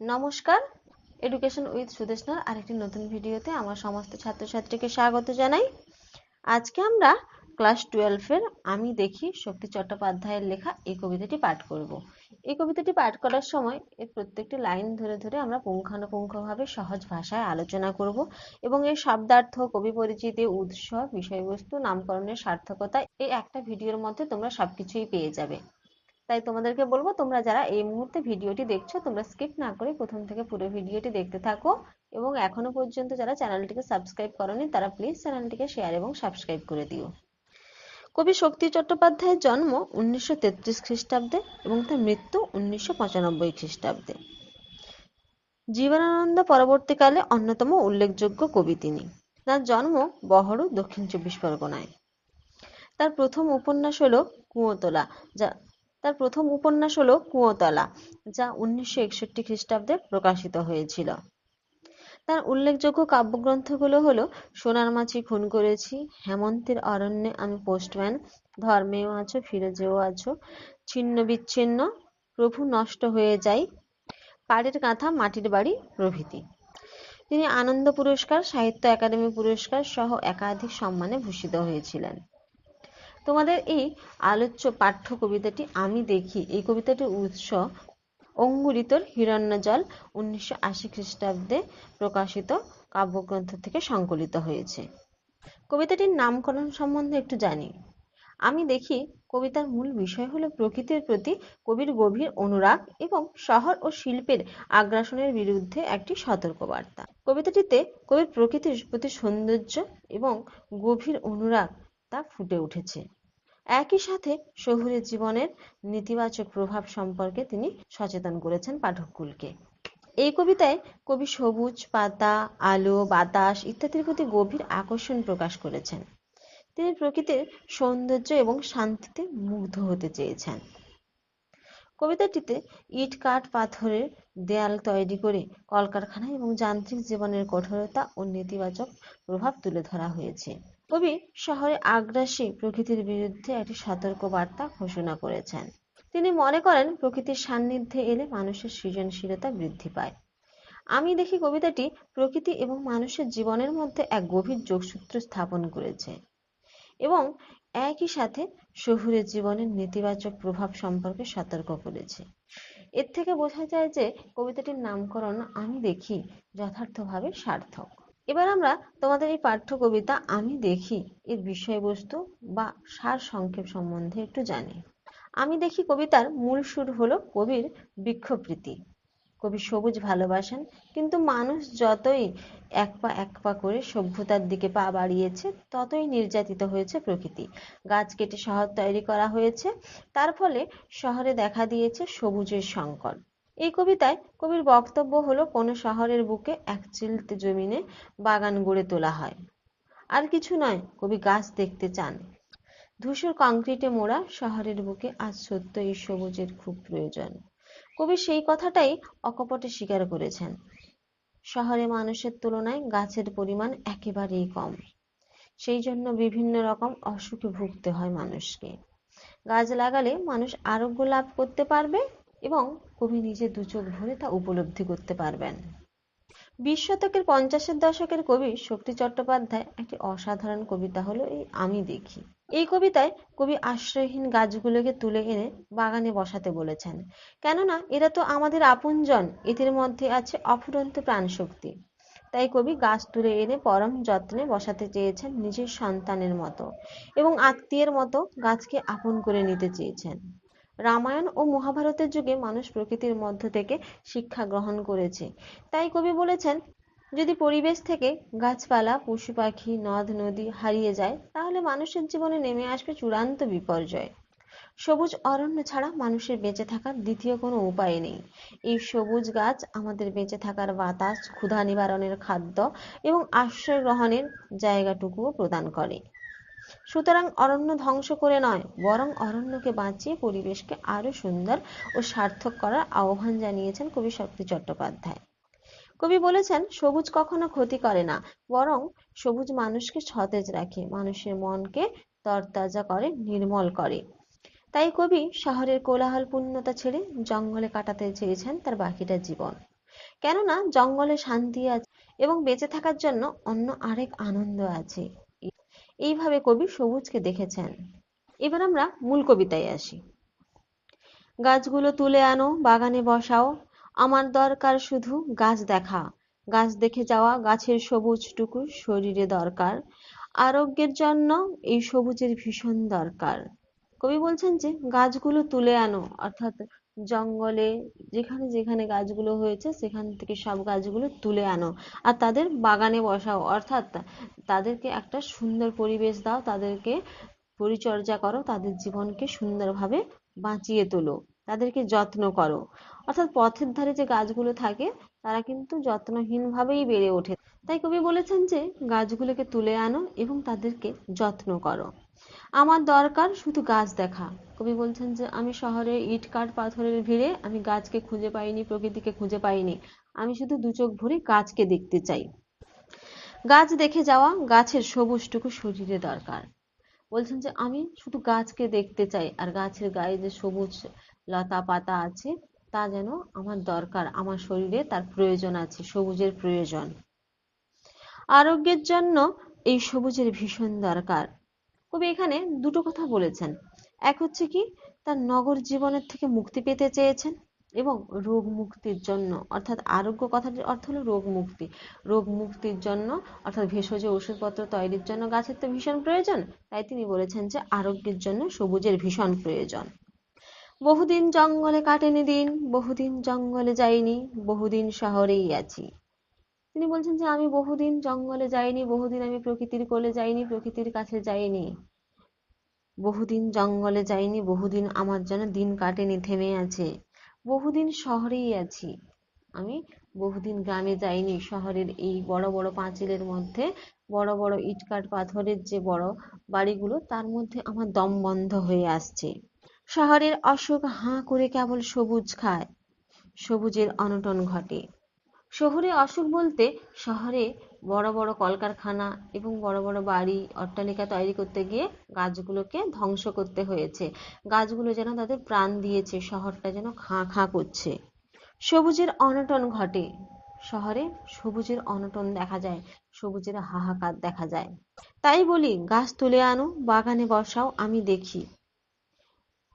নমস্কার education with সুদেশনার আরেকটি নতুন ভিডিওতে আমার সমস্ত ছাত্রছাত্রীকে স্বাগত জানাই। আজকে আমরা ক্লাস টুয়েলভের আমি দেখি শক্তি চট্টোপাধ্যায়ের লেখা এই কবিতাটি পাঠ করব। এই কবিতাটি পাঠ করার সময় এর প্রত্যেকটি লাইন ধরে ধরে আমরা পুঙ্খানুপুঙ্খভাবে সহজ ভাষায় আলোচনা করব এবং এর শব্দার্থ, কবি পরিচিতি, উৎস, বিষয়বস্তু, নামকরণের সার্থকতা এই একটা ভিডিওর মধ্যে তোমরা সবকিছুই পেয়ে যাবে। তাই তোমাদেরকে বলব, তোমরা যারা এই মুহূর্তে ভিডিওটি দেখছ, তোমরা স্কিপ না করে প্রথম থেকে পুরো ভিডিওটি দেখতে থাকো। এবং এখনও পর্যন্ত যারা চ্যানেলটিকে সাবস্ক্রাইব করনি, তারা প্লিজ চ্যানেলটিকে শেয়ার এবং সাবস্ক্রাইব করে দিও। কবি শক্তি চট্টোপাধ্যায়ের জন্ম উনিশশো তেত্রিশ খ্রিস্টাব্দে এবং তার মৃত্যু উনিশশো পঁচানব্বই খ্রিস্টাব্দে। জীবনানন্দ পরবর্তীকালে অন্যতম উল্লেখযোগ্য কবি তিনি। তার জন্ম বহরু, দক্ষিণ চব্বিশ পরগনায়। তার প্রথম উপন্যাস হলো কুঁয়োতলা, যা তার প্রথম উপন্যাস হলো কুয়োতলা, যা উনিশশো একষট্টি খ্রিস্টাব্দে প্রকাশিত হয়েছিল। তার উল্লেখযোগ্য কাব্যগ্রন্থগুলো হলো সোনার মাছি খুন করেছি, হেমন্তের অরণ্যে আমি পোস্টম্যান, ধর্মেও আছো, ফিরোজেও আছো, ছিন্ন বিচ্ছিন্ন, প্রভু নষ্ট হয়ে যাই পাড়ের কাঁথা, মাটির বাড়ি, প্রভৃতি। তিনি আনন্দ পুরস্কার, সাহিত্য একাডেমি পুরস্কার সহ একাধিক সম্মানে ভূষিত হয়েছিলেন। তোমাদের এই আলোচ্য পাঠ্য কবিতাটি আমি দেখি। এই কবিতাটির উৎস অঙ্গুরিতর হিরণ্যজল উনিশশো আশি খ্রিস্টাব্দে প্রকাশিত কাব্যগ্রন্থ থেকে সংকলিত হয়েছে। কবিতাটির নামকরণ সম্বন্ধে একটু জানি। আমি দেখি কবিতার মূল বিষয় হলো প্রকৃতির প্রতি কবির গভীর অনুরাগ এবং শহর ও শিল্পের আগ্রাসনের বিরুদ্ধে একটি সতর্কবার্তা। কবিতাটিতে কবির প্রকৃতির প্রতি সৌন্দর্য এবং গভীর অনুরাগ তা ফুটে উঠেছে। একই সাথে শহুরে জীবনের নেতিবাচক প্রভাব সম্পর্কে তিনি সচেতন করেছেন পাঠককুলকে এই কবিতায় কবি সবুজ, পাতা, আলো, বাতাস ইত্যাদির প্রতি গভীর আকর্ষণ প্রকাশ করেছেন। তিনি প্রকৃতির সৌন্দর্য এবং শান্তিতে মুগ্ধ হতে চেয়েছেন। কবিতাটিতে ইট, কাঠ, পাথরের দেয়াল তৈরি করে কলকারখানা এবং যান্ত্রিক জীবনের কঠোরতা ও নেতিবাচক প্রভাব তুলে ধরা হয়েছে। কবি শহরে আগ্রাসী প্রকৃতির বিরুদ্ধে একটি সতর্ক বার্তা ঘোষণা করেছেন। তিনি মনে করেন, প্রকৃতির সান্নিধ্যে এলে মানুষের সৃজনশীলতা বৃদ্ধি পায়। আমি দেখি কবিতাটি প্রকৃতি এবং মানুষের জীবনের মধ্যে এক গভীর যোগসূত্র স্থাপন করেছে এবং একই সাথে শহুরে জীবনের নেতিবাচক প্রভাব সম্পর্কে সতর্ক করেছে। এর থেকে বোঝা যায় যে কবিতাটির নামকরণ আমি দেখি যথার্থভাবে সার্থক। এবার আমরা তোমাদের এই পাঠ্য কবিতা আমি দেখি, এর বিষয়বস্তু বা সার সংক্ষেপ সম্বন্ধে একটু জানি। আমি দেখি কবিতার মূল সুর হলো কবির বৃক্ষপ্রীতি। কবি সবুজ ভালোবাসেন, কিন্তু মানুষ যতই এক পা এক পা করে সভ্যতার দিকে পা বাড়িয়েছে, ততই নির্যাতিত হয়েছে প্রকৃতি। গাছ কেটে শহর তৈরি করা হয়েছে, তার ফলে শহরে দেখা দিয়েছে সবুজের সংকট। এই কবিতায় কবির বক্তব্য হলো, কোনো শহরের বুকে এক চিলতে জমিনে বাগান গড়ে তোলা হয়। আর কিছু নয়, কবি গাছ দেখতে চান। ধূসর কংক্রিটে মোড়া শহরের বুকে আজ সত্য এই সবুজের খুব প্রয়োজন। কবি সেই কথাটাই অকপটে স্বীকার করেছেন। শহরে মানুষের তুলনায় গাছের পরিমাণ একেবারেই কম। সেই জন্য বিভিন্ন রকম অসুখে ভুগতে হয় মানুষকে। গাছ লাগালে মানুষ আরোগ্য লাভ করতে পারবে এবং কবি নিজে দু চোখ ভরে তা উপলব্ধি করতে পারবেন। বিশ শতকের পঞ্চাশের দশকের কবি শক্তি চট্টোপাধ্যায় একটি অসাধারণ কবিতা হলো এই আমি দেখি। এই কবিতায় কবি আশ্রয়হীন গাছগুলোকে তুলে এনে বাগানে বসাতে বলেছেন। কেননা এরা তো আমাদের আপনজন, এদের মধ্যে আছে অফুরন্ত প্রাণশক্তি। তাই কবি গাছ তুলে এনে পরম যত্নে বসাতে চেয়েছেন নিজের সন্তানের মতো এবং আত্মীয়ের মতো গাছকে আপন করে নিতে চেয়েছেন। রামায়ণ ও মহাভারতের যুগে মানুষ প্রকৃতির মধ্য থেকে শিক্ষা গ্রহণ করেছে। তাই কবি বলেছেন, যদি পরিবেশ থেকে গাছপালা পশু পাখি নদ, নদী হারিয়ে যায়, তাহলে মানুষের জীবনে নেমে আসবে চূড়ান্ত বিপর্যয়। সবুজ অরণ্য ছাড়া মানুষের বেঁচে থাকার দ্বিতীয় কোনো উপায় নেই। এই সবুজ গাছ আমাদের বেঁচে থাকার বাতাস, ক্ষুধা নিবারণের খাদ্য এবং আশ্রয় গ্রহণের জায়গাটুকুও প্রদান করে। সুতরাং অরণ্য ধ্বংস করে নয়, বরং অরণ্যকে বাঁচিয়ে পরিবেশকে আরও সুন্দর ও সার্থক করার আহ্বান জানিয়েছেন কবি শক্তি চট্টোপাধ্যায়। কবি বলেছেন, সবুজ কখনো ক্ষতি করে না, বরং সবুজ মানুষকে সতেজ রাখে, মানুষের মনকে তরতাজা করে, নির্মল করে। তাই কবি শহরের কোলাহল পূর্ণতা ছেড়ে জঙ্গলে কাটাতে চেয়েছেন তার বাকিটা জীবন। কেননা, জঙ্গলে শান্তি আছে এবং বেঁচে থাকার জন্য অন্য আরেক আনন্দ আছে। এইভাবে কবি সবুজকে দেখেছেন। এবার আমরা মূল কবিতায় আসি। গাছগুলো তুলে আনো, বাগানে বসাও, আমার দরকার শুধু গাছ দেখা। গাছ দেখে যাওয়া, গাছের সবুজটুকু শরীরে দরকার। আরোগ্যের জন্য এই সবুজের ভীষণ দরকার। কবি বলছেন যে, গাছগুলো তুলে আনো, অর্থাৎ জঙ্গলে, যেখানে যেখানে গাছগুলো হয়েছে, সেখান থেকে সব গাছগুলো তুলে আনো। আর তাদের বাগানে বসাও। অর্থাৎ তাদেরকে একটা সুন্দর পরিবেশ দাও, তাদেরকে পরিচর্যা করো, তাদের জীবনকে সুন্দরভাবে বাঁচিয়ে তোলো। তাদেরকে যত্ন করো। অর্থাৎ পথের ধারে যে গাছগুলো থাকে, তারা কিন্তু যত্নহীনভাবেই বেড়ে ওঠে। তাই কবি বলেছেন যে, গাছগুলোকে তুলে আনো এবং তাদেরকে যত্ন করো। আমার দরকার শুধু গাছ দেখা। কবি বলছেন যে, আমি শহরে ইট কাঠ পাথরের ভিড়ে আমি গাছকে খুঁজে পাইনি, প্রকৃতিকে খুঁজে পাইনি। আমি শুধু দু চোখ ভরে গাছকে দেখতে চাই। গাছ দেখে যাওয়া গাছের সবুজটুকু শরীরে দরকার। বলছেন যে, আমি শুধু গাছকে দেখতে চাই, আর গাছের গায়ে যে সবুজ লতা পাতা আছে, তা যেন আমার দরকার, আমার শরীরে তার প্রয়োজন আছে, সবুজের প্রয়োজন। আরোগ্যের জন্য এই সবুজের ভীষণ দরকার। কবি এখানে দুটো কথা বলেছেন। এক হচ্ছে কি, তার নগর জীবনের থেকে মুক্তি পেতে চেয়েছেন এবং রোগ মুক্তির জন্য, অর্থাৎ আরোগ্য কথাটির অর্থ হলো রোগ মুক্তি। রোগ মুক্তির জন্য, অর্থাৎ ভেষজ ওষুধপত্র তৈরির জন্য গাছের তো ভীষণ প্রয়োজন, তাই তিনি বলেছেন যে আরোগ্যের জন্য সবুজের ভীষণ প্রয়োজন। বহুদিন জঙ্গলে কাটেনি দিন, বহুদিন জঙ্গলে যাইনি, বহুদিন শহরেই আছি। তিনি বলছেন যে, আমি বহুদিন জঙ্গলে যাইনি, বহুদিন আমি প্রকৃতির কোলে যাইনি, প্রকৃতির কাছে যাইনি। বহুদিন জঙ্গলে যাইনি, বহুদিন আমার যেন দিন কাটেনি, থেমে আছে। বহুদিন শহরেই আছি। আমি বহুদিন গ্রামে যাইনি, শহরের এই বড় বড় পাঁচিলের মধ্যে, বড় বড় ইটকাট পাথরের যে বড় বাড়িগুলো, তার মধ্যে আমার দম বন্ধ হয়ে আসছে। শহরের অশোক হাঁ করে কেবল সবুজ খায়, সবুজের অনটন ঘটে। শহরে অসুখ বলতে শহরে বড় বড় কলকারখানা এবং বড় বড় বাড়ি, অট্টালিকা তৈরি করতে গিয়ে গাছগুলোকে ধ্বংস করতে হয়েছে। গাছগুলো যেন তাদের প্রাণ দিয়েছে, শহরটা যেন খাঁ খাঁ করছে। সবুজের অনটন ঘটে। শহরে সবুজের অনটন দেখা যায়, সবুজের হাহাকার দেখা যায়। তাই বলি, গাছ তুলে আনো, বাগানে বসাও, আমি দেখি।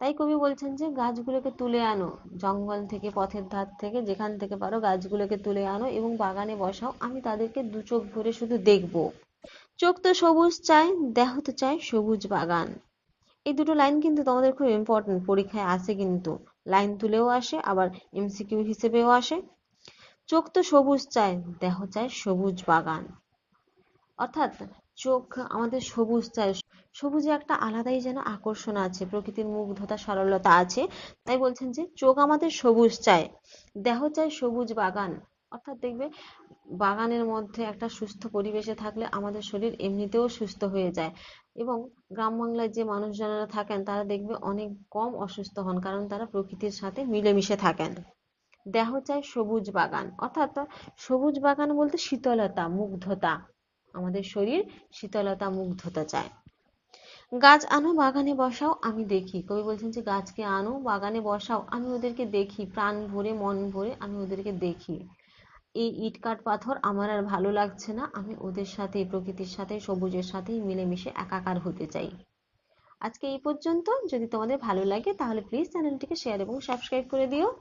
তাই কবি বলছেন যে, গাছগুলোকে তুলে আনো, জঙ্গল থেকে, পথের ধার থেকে, যেখান থেকে পারো গাছগুলোকে তুলে আনো এবং বাগানে বসাও। আমি তাদেরকে দু চোখ ভরে শুধু দেখব। চোখ তো সবুজ চাই, দেহ তো চাই সবুজ বাগান। এই দুটো লাইন কিন্তু তোমাদের খুব ইম্পর্টেন্ট পরীক্ষায় আসে কিন্তু। লাইন তুলেও আসে, আবার এমসিকিউ হিসেবেও আসে। চোখ তো সবুজ চায় দেহ চায় সবুজ বাগান। অর্থাৎ চোখ আমাদের সবুজ চায় সবুজে একটা আলাদাই যেন আকর্ষণ আছে, প্রকৃতির মুগ্ধতা সরলতা আছে। তাই বলছেন যে, চোখ আমাদের সবুজ চায় দেহ চায় সবুজ বাগান। অর্থাৎ দেখবে, বাগানের মধ্যে একটা সুস্থ পরিবেশে থাকলে আমাদের শরীর এমনিতেও সুস্থ হয়ে যায়। এবং গ্রাম বাংলায় যে মানুষজনেরা থাকেন, তারা দেখবে অনেক কম অসুস্থ হন, কারণ তারা প্রকৃতির সাথে মিলেমিশে থাকেন। দেহ চায় সবুজ বাগান। অর্থাৎ সবুজ বাগান বলতে শীতলতা, মুগ্ধতা। আমাদের শরীর শীতলতা মুগ্ধতা চায়। গাছ আনো, বাগানে বসাও, আমি দেখি। কবি বলছেন যে, গাছকে আনো, বাগানে বসাও, আমি ওদেরকে দেখি। প্রাণ ভরে, মন ভরে, আমি ওদেরকে দেখি। এই ইট কাঠ পাথর আমার আর ভালো লাগছে না। আমি ওদের সাথে, প্রকৃতির সাথে, সবুজের সাথেই মিলেমিশে একাকার হতে চাই। আজকে এই পর্যন্ত। যদি তোমাদের ভালো লাগে, তাহলে প্লিজ চ্যানেলটিকে শেয়ার এবং সাবস্ক্রাইব করে দিও।